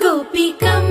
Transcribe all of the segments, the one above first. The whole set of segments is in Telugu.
गोपिकम्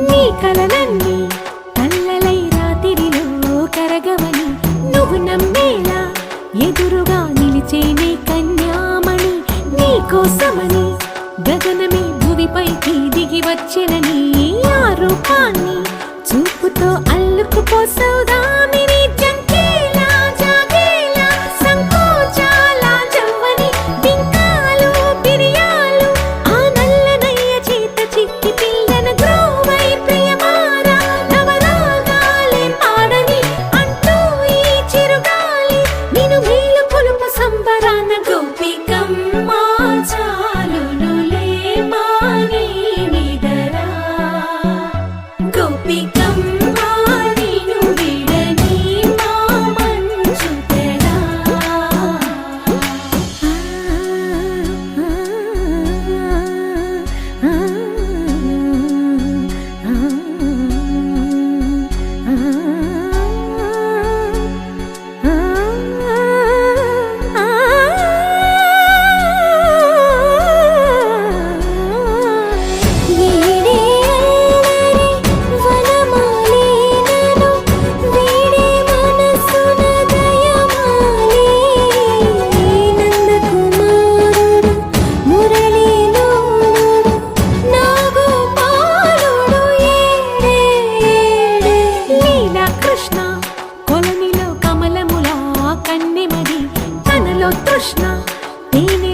నీ కలలన్నీ కళ్ళలై రాతిరిలో కరగమని నువ్వు నమ్మేలా ఎదురుగా నిలిచేనే కన్యామణి నీకోసమని గగనమే భూమిపైకి దిగి వచ్చినని ఆ రూపాన్ని చూపుతో అల్లుకుపోసౌదా તૃષ્ણા તેને